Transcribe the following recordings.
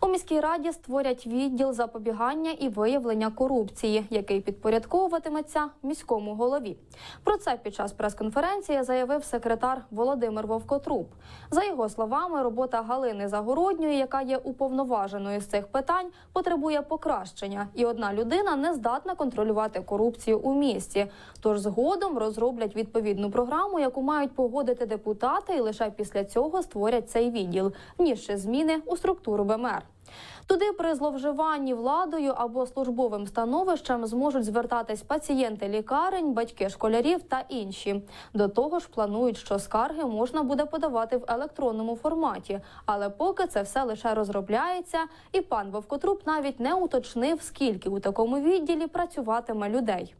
У міській раді створять відділ запобігання і виявлення корупції, який підпорядковуватиметься міському голові. Про це під час прес-конференції заявив секретар Володимир Вовкотруб. За його словами, робота Галини Загородньої, яка є уповноваженою з цих питань, потребує покращення, і одна людина не здатна контролювати корупцію у місті. Тож згодом розроблять відповідну програму, яку мають погодити депутати, і лише після цього створять цей відділ, внісши зміни у структуру БМР. Туди при зловживанні владою або службовим становищем зможуть звертатись пацієнти лікарень, батьки школярів та інші. До того ж, планують, що скарги можна буде подавати в електронному форматі, але поки це все лише розробляється, і пан Вовкотруб навіть не уточнив, скільки у такому відділі працюватиме людей.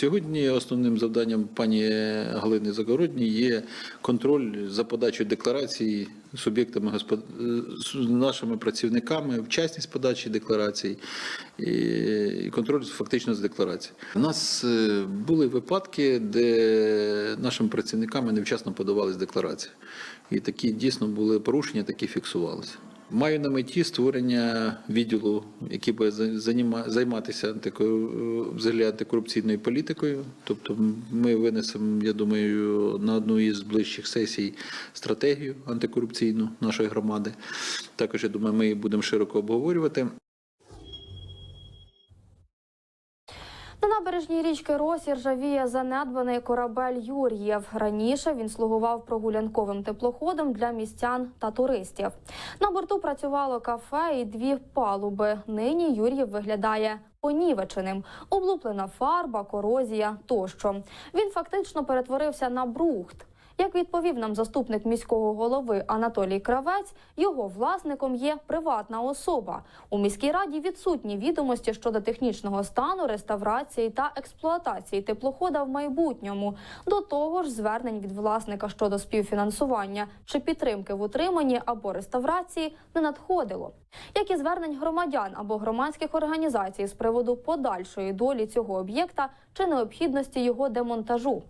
Сьогодні основним завданням пані Галини Загородній є контроль за подачою декларацій суб'єктами господ... нашими працівниками, вчасність подачі декларацій і контроль фактично з декларацій. У нас е, були випадки, де нашими працівниками невчасно подавались декларації. І такі дійсно були порушення, такі фіксувалися. Маю на меті створення відділу, який заніма- займатися взагалі антикорупційною політикою. Тобто ми винесемо, я думаю, на одну із ближчих сесій стратегію антикорупційну нашої громади. Також я думаю, ми її будемо широко обговорювати. На річки Росі ржавіє занедбаний корабель Юр'єв. Раніше він слугував прогулянковим теплоходом для містян та туристів. На борту працювало кафе і дві палуби. Нині Юр'єв виглядає понівеченим. Облуплена фарба, корозія тощо. Він фактично перетворився на брухт. Як відповів нам заступник міського голови Анатолій Кравець, його власником є приватна особа. У міській раді відсутні відомості щодо технічного стану, реставрації та експлуатації теплохода в майбутньому. До того ж, звернень від власника щодо співфінансування чи підтримки в утриманні або реставрації не надходило. Як і звернень громадян або громадських організацій з приводу подальшої долі цього об'єкта чи необхідності його демонтажу.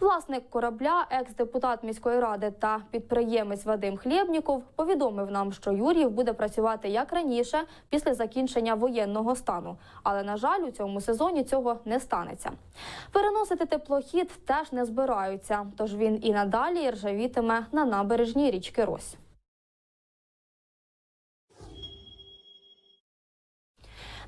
Власник корабля, екс-депутат міської ради та підприємець Вадим Хлєбніков повідомив нам, що Юріїв буде працювати як раніше після закінчення воєнного стану. Але на жаль, у цьому сезоні цього не станеться. Переносити теплохід теж не збираються, тож він і надалі ржавітиме на набережній річки Рось.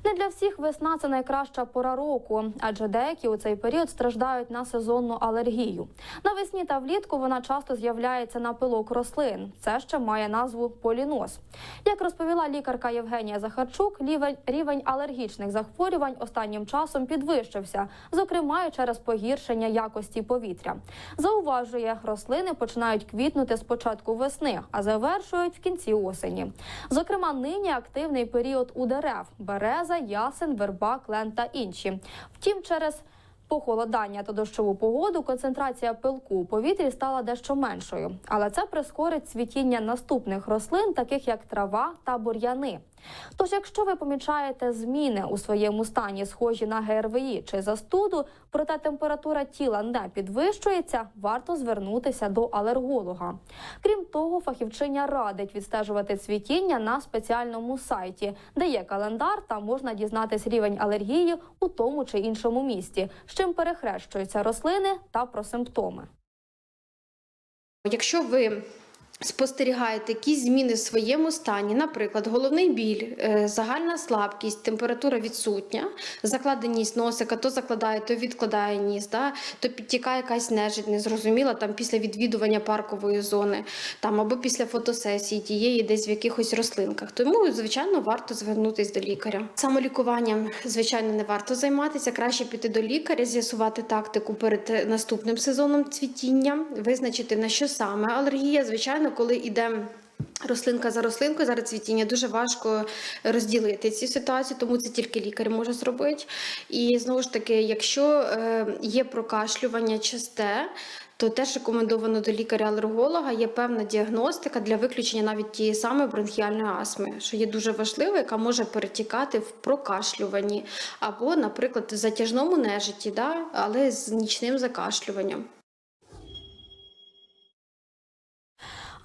Не для всіх весна це найкраща пора року, адже деякі у цей період страждають на сезонну алергію. Навесні та влітку вона часто з'являється на пилок рослин. Це ще має назву поліноз. Як розповіла лікарка Євгенія Захарчук, рівень, алергічних захворювань останнім часом підвищився, зокрема через погіршення якості повітря. Зауважує, рослини починають квітнути з початку весни, а завершують в кінці осені. Зокрема, нині активний період у дерев береза, ясен, верба, клен та інші. Втім, через Похолодання та дощову погоду концентрація пилку у повітрі стала дещо меншою, але це прискорить цвітіння наступних рослин, таких як трава та бур'яни. Тож, якщо ви помічаєте зміни у своєму стані, схожі на ГРВІ чи застуду, проте температура тіла не підвищується, варто звернутися до алерголога. Крім того, фахівчиня радить відстежувати цвітіння на спеціальному сайті, де є календар та можна дізнатись рівень алергії у тому чи іншому місті, з чим перехрещуються рослини та про симптоми. Якщо ви спостерігаєте якісь зміни в своєму стані, наприклад, головний біль, е, загальна слабкість, температура відсутня, закладеність носика, то закладає, то відкладає ніс, да? то підтікає якась нежить, незрозуміла там після відвідування паркової зони, там або після фотосесії тієї десь в якихось рослинках. Тому, звичайно, варто звернутися до лікаря. Самолікуванням, звичайно, не варто займатися. Краще піти до лікаря, з'ясувати тактику перед е, наступним сезоном цвітіння, визначити на що саме алергія. Звичайно, коли йде. Рослинка за рослинкою зараз цвітіння дуже важко розділити ці ситуації, тому це тільки лікар може зробити. І знову ж таки, якщо е, є прокашлювання часте, то теж рекомендовано до лікаря-алерголога. Є певна діагностика для виключення навіть тієї самої бронхіальної астми, що є дуже важливо, яка може перетікати в прокашлюванні або, наприклад, в затяжному нежиті, да, але з нічним закашлюванням.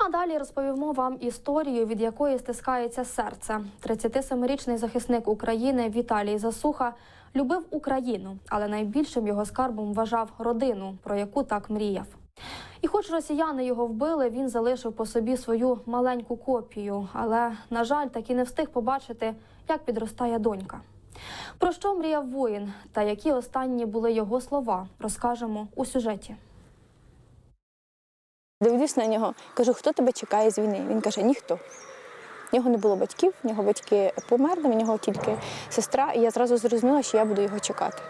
А далі розповімо вам історію, від якої стискається серце. 37-річний захисник України Віталій Засуха любив Україну, але найбільшим його скарбом вважав родину, про яку так мріяв. І хоч росіяни його вбили, він залишив по собі свою маленьку копію, але, на жаль, так і не встиг побачити, як підростає донька. Про що мріяв воїн та які останні були його слова, розкажемо у сюжеті. Дивлюсь на нього, кажу, хто тебе чекає з війни? Він каже, ніхто. В нього не було батьків, в нього батьки померли, в нього тільки сестра, і я зразу зрозуміла, що я буду його чекати.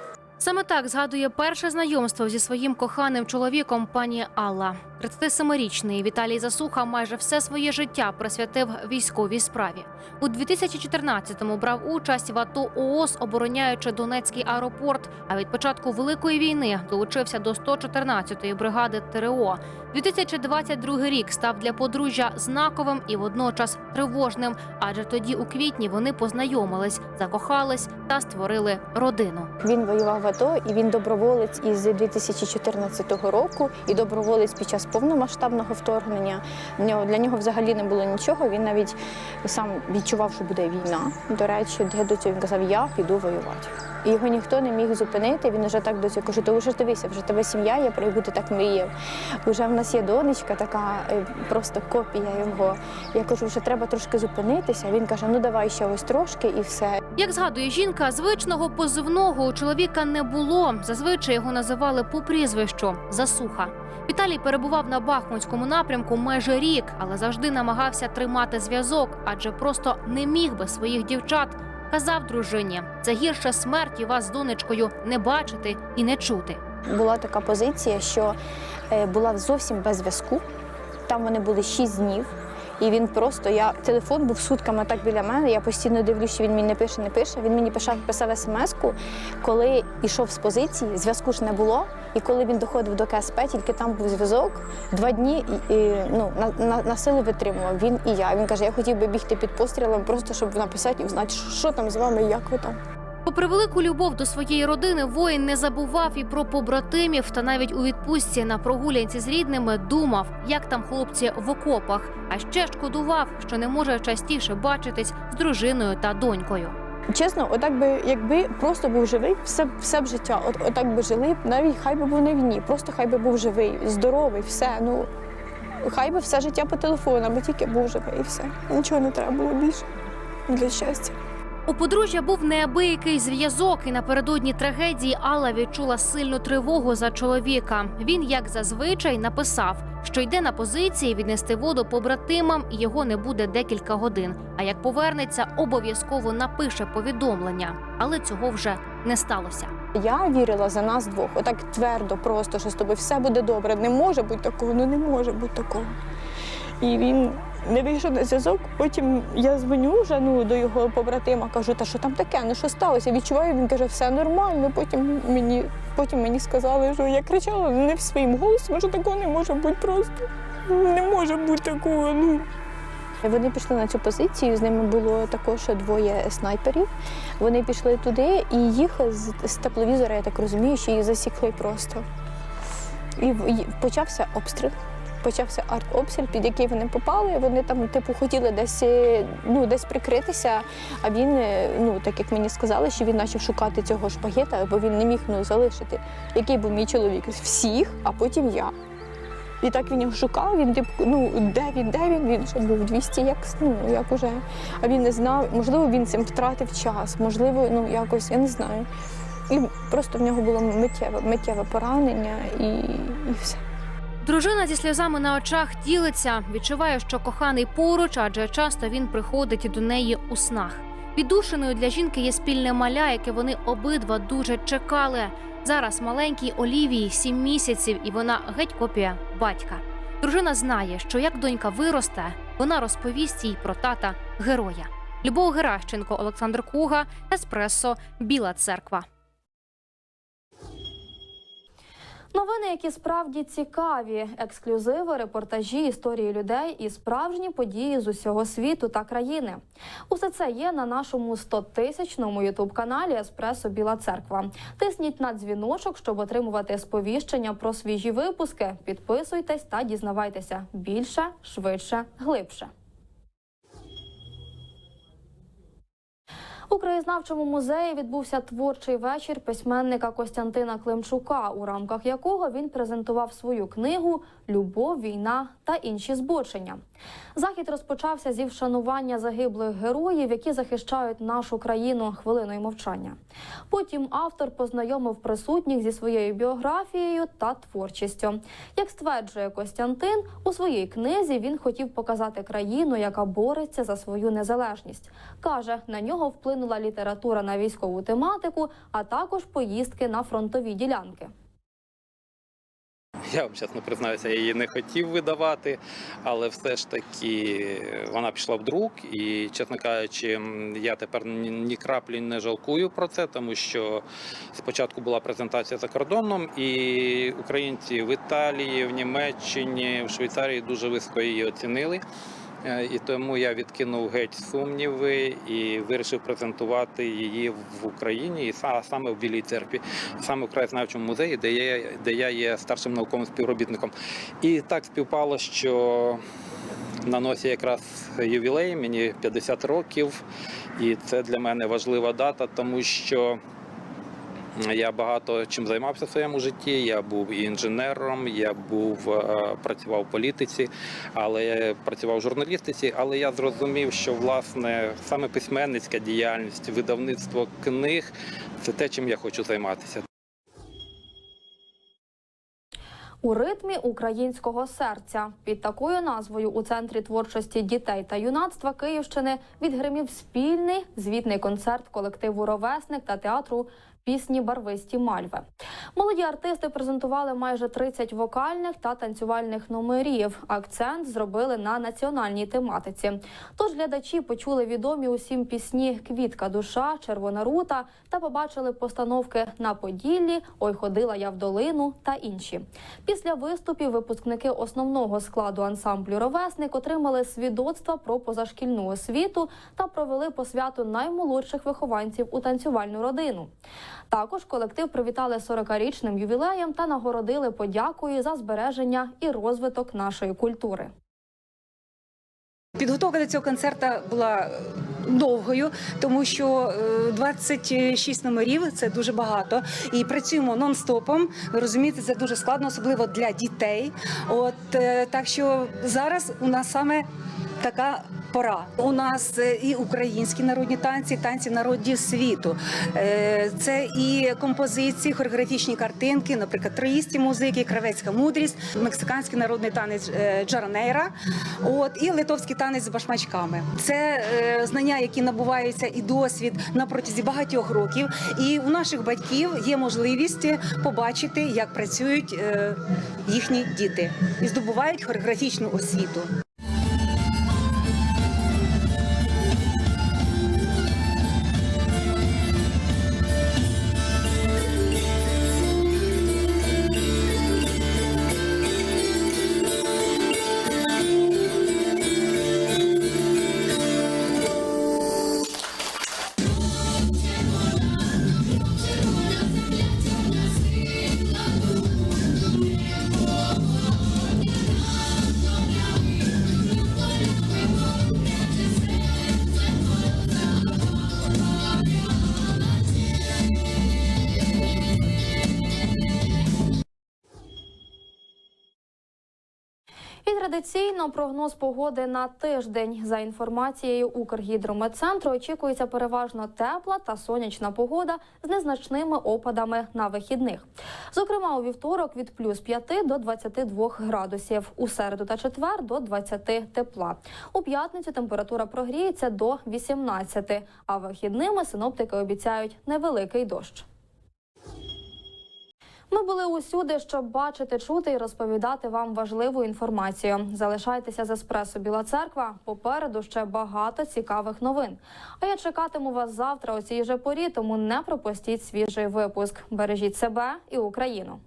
Саме так згадує перше знайомство зі своїм коханим чоловіком пані Алла. 37-річний Віталій Засуха майже все своє життя присвятив військовій справі. У 2014-му брав участь в АТО ООС, обороняючи Донецький аеропорт. А від початку великої війни долучився до 114-ї бригади ТРО. 2022 рік став для подружжя знаковим і водночас тривожним, адже тоді у квітні вони познайомились, закохались та створили родину. Він воював АТО і він доброволець із 2014 року, і доброволець під час повномасштабного вторгнення. Для нього взагалі не було нічого. Він навіть сам відчував, що буде війна. До речі, де до цього він казав, я піду воювати. І його ніхто не міг зупинити. Він вже так до цього каже, то вже дивися, вже тебе сім'я є, про яку так мріяв. Вже в нас є донечка, така е, просто копія його. Я кажу, вже треба трошки зупинитися. Він каже: ну давай ще ось трошки і все. Як згадує жінка, звичного позивного у чоловіка не було. Зазвичай його називали по прізвищу Засуха. Віталій перебував на Бахмутському напрямку майже рік, але завжди намагався тримати зв'язок, адже просто не міг без своїх дівчат. Казав дружині, це гірше смерті вас з донечкою не бачити і не чути. була така позиція, що е, була зовсім без зв'язку. Там вони були шість днів. І він просто, я телефон був сутками так біля мене. Я постійно дивлюся, він мені не пише, не пише. Він мені писав, писав смс-ку, коли йшов з позиції, зв'язку ж не було. І коли він доходив до КСП, тільки там був зв'язок. Два дні і, і, ну, на, на, на силу витримував він і я. Він каже, я хотів би бігти під пострілом, просто щоб написати і знати, що там з вами, як ви там. Попри велику любов до своєї родини, воїн не забував і про побратимів, та навіть у відпустці на прогулянці з рідними думав, як там хлопці в окопах. А ще шкодував, що не може частіше бачитись з дружиною та донькою. Чесно, отак би, якби просто був живий, все, все б життя, от, отак би жили, навіть хай би був на війні, просто хай би був живий, здоровий, все. Ну хай би все життя по телефону, аби тільки був живий, і все. Нічого не треба було більше для щастя. У подружжя був неабиякий зв'язок, і напередодні трагедії Алла відчула сильну тривогу за чоловіка. Він, як зазвичай, написав, що йде на позиції віднести воду побратимам, і його не буде декілька годин. А як повернеться, обов'язково напише повідомлення. Але цього вже не сталося. Я вірила за нас двох, отак твердо, просто що з тобою все буде добре. Не може бути такого, ну не може бути такого. І він не вийшов на зв'язок. Потім я дзвоню вже ну, до його побратима, кажу, та що там таке, ну що сталося? Відчуваю, він каже, все нормально. Потім мені, потім мені сказали, що я кричала не в своїм голосом, що такого не може бути просто. Не може бути такого. Ну. Вони пішли на цю позицію, з ними було також двоє снайперів. Вони пішли туди і їх з, з тепловізора, я так розумію, що їх засікли просто. І, і почався обстріл. Почався артобстріл, під який вони попали. Вони там, типу, хотіли десь, е, ну, десь прикритися. А він, е, ну так як мені сказали, що він почав шукати цього шпагета, бо він не міг ну, залишити. Який був мій чоловік? Всіх, а потім я. І так він його шукав, він типу, ну де він, де він? Він вже був 200, як, ну, як уже. А він не знав, можливо, він цим втратив час, можливо, ну якось, я не знаю. І просто в нього було миттєве, миттєве поранення і, і все. Дружина зі сльозами на очах ділиться, відчуває, що коханий поруч, адже часто він приходить до неї у снах. Віддушиною для жінки є спільне маля, яке вони обидва дуже чекали. Зараз маленькій Олівії сім місяців, і вона геть копія батька. Дружина знає, що як донька виросте, вона розповість їй про тата героя. Любов Геращенко, Олександр Куга, Еспресо, Біла Церква. Новини, які справді цікаві, ексклюзиви, репортажі, історії людей і справжні події з усього світу та країни. Усе це є на нашому 100-тисячному ютуб-каналі Еспресо Біла Церква. Тисніть на дзвіночок, щоб отримувати сповіщення про свіжі випуски. Підписуйтесь та дізнавайтеся більше, швидше, глибше. У краєзнавчому музеї відбувся творчий вечір письменника Костянтина Климчука, у рамках якого він презентував свою книгу Любов, війна та інші збочення. Захід розпочався зі вшанування загиблих героїв, які захищають нашу країну хвилиною мовчання. Потім автор познайомив присутніх зі своєю біографією та творчістю. Як стверджує Костянтин, у своїй книзі він хотів показати країну, яка бореться за свою незалежність. каже, на нього вплинула література на військову тематику, а також поїздки на фронтові ділянки. Я вам чесно признаюся, я її не хотів видавати, але все ж таки вона пішла в друк. І, чесно кажучи, я тепер ні краплі не жалкую про це, тому що спочатку була презентація за кордоном, і українці в Італії, в Німеччині, в Швейцарії дуже високо її оцінили. Е, І тому я відкинув геть сумніви і вирішив презентувати її в Україні, і са- саме в Білій церкві, саме в краєзнавчому музеї, де я, де я є старшим науковим співробітником. І так співпало, що на носі якраз ювілей, мені 50 років, і це для мене важлива дата, тому що. Я багато чим займався в своєму житті. Я був і інженером, я був е, працював в політиці, але я працював в журналістиці. Але я зрозумів, що власне саме письменницька діяльність, видавництво книг це те, чим я хочу займатися. У ритмі українського серця під такою назвою у центрі творчості дітей та юнацтва Київщини відгримів спільний звітний концерт колективу Ровесник та театру пісні Барвисті Мальви. Молоді артисти презентували майже 30 вокальних та танцювальних номерів. Акцент зробили на національній тематиці. Тож глядачі почули відомі усім пісні Квітка душа, Червона рута та побачили постановки на Поділлі, Ой, ходила я в долину та інші. Після виступів випускники основного складу ансамблю Ровесник отримали свідоцтва про позашкільну освіту та провели посвяту наймолодших вихованців у танцювальну родину. Також колектив привітали 40-річним ювілеєм та нагородили подякою за збереження і розвиток нашої культури. Підготовка до цього концерту була е, довгою, тому що е, 26 номерів це дуже багато. І працюємо нон-стопом. Ви розумієте, це дуже складно, особливо для дітей. От е, так що зараз у нас саме така. Пора у нас е, і українські народні танці, танці народів світу. Е, Це і композиції, хореографічні картинки, наприклад, троїсті музики, кравецька мудрість, мексиканський народний танець е, джаранейра, от і литовський танець з башмачками. Це знання, які набуваються, і досвід на протязі багатьох років. І у наших батьків є можливість побачити, як працюють їхні діти і здобувають хореографічну освіту. Традиційно прогноз погоди на тиждень. За інформацією Укргідрометцентру, очікується переважно тепла та сонячна погода з незначними опадами на вихідних. Зокрема, у вівторок від плюс 5 до 22 градусів, у середу та четвер до 20 тепла. У п'ятницю температура прогріється до 18, а вихідними синоптики обіцяють невеликий дощ. Ми були усюди, щоб бачити, чути і розповідати вам важливу інформацію. Залишайтеся з еспресо Біла Церква. Попереду ще багато цікавих новин. А я чекатиму вас завтра у цій же порі, тому не пропустіть свіжий випуск. Бережіть себе і Україну.